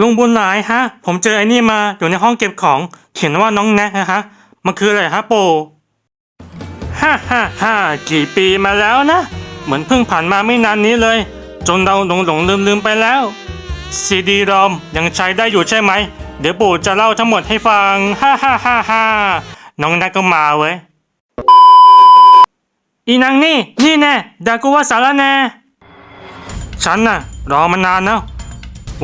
ลุงบุญหลายฮะ ผมเจอไอ้นี่มาอยู่ในห้องเก็บของเขียนว่าน้องแนะนะฮะ มันคืออะไรฮะโปฮ่าฮ่าฮ่ากี่ปีมาแล้วนะ เหมือนเพิ่งผ่านมาไม่นานนี้เลย จนเราหลงหลงลืมลืมไปแล้วซีดีรอมยังใช้ได้อยู่ใช่ไหม เดี๋ยวปู่จะเล่าทั้งหมดให้ฟังฮ่าฮ่าฮ่าฮ่าน้องแนะก็มาเว้ยอีนางนี่ นี่แน่ดากูว่าสารแน่ฉันน่ะ รอมานานแล้ว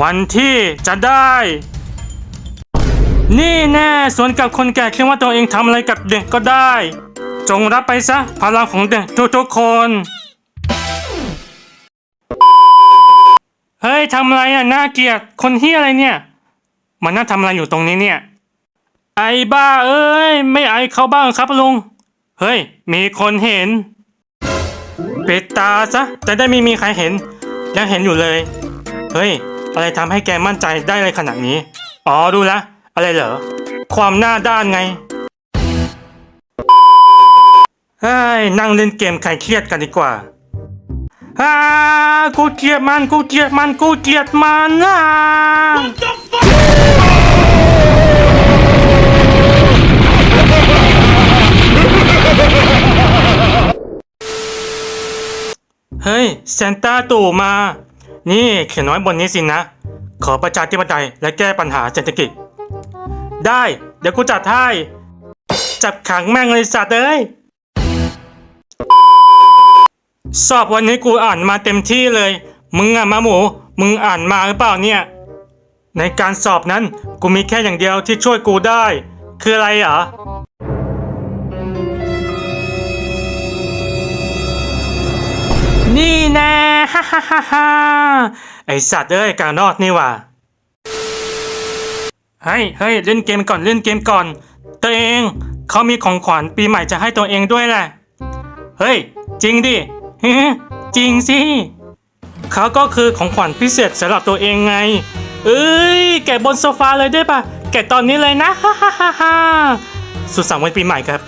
วันที่จะได้ นี่แน่ส่วนกับคนแก่คิดว่าตัวเองทำอะไรกับเด็กก็ได้ จงรับไปซะพลังของเด็กทุกๆคน เฮ้ยทำอะไรอะน่าเกลียดคนที่อะไรเนี่ย มันน่าทำอะไรอยู่ตรงนี้เนี่ย ไอ้บ้าเอ้ย ไม่ไอเขาบ้างครับลุง เฮ้ย มีคนเห็นปิดตาซะจะได้ไม่มีใครเห็น ยังเห็นอยู่เลย เฮ้ย อะไรทำให้แกมั่นใจได้เลยขนาดนี้ อ๋อดูละ อะไรเหรอ ความหน้าด้านไงเฮ้นั่งเล่นเกมใครเครียดกันดีกว่าฮ่ากูเกลียดมันกูเกลียดมันกูเกลียดมันอะเฮ้ยเซนต้าตู่มา นี่เขียนไว้บนนี้สินะ ขอประชาธิปไตยและแก้ปัญหาเศรษฐกิจ ได้ เดี๋ยวกูจัดให้จับขังแม่งเลยสัตว์เอ้ยสอบวันนี้กูอ่านมาเต็มที่เลย มึงอะมาหมู มึงอ่านมาหรือเปล่าเนี่ย ในการสอบนั้นกูมีแค่อย่างเดียวที่ช่วยกูได้ คืออะไรอนี่ ฮ่าฮ่าฮ่าฮ่าไอสัตว์เอ้ยการนอดนี่ว่าเฮ้ยเฮ้ยเล่นเกมก่อนเล่นเกมก่อน ตัวเองเขามีของขวัญปีใหม่จะให้ตัวเองด้วยแหละเฮ้ย จริงดิฮจริงสิเขาก็คือของขวัญพิเศษสำหรับตัวเองไง เอ้ย แกะบนโซฟาเลยได้ปะแกะตอนนี้เลยนะฮ่าฮ่าฮ่าฮ่าสุขสันต์วันปีใหม่ครับ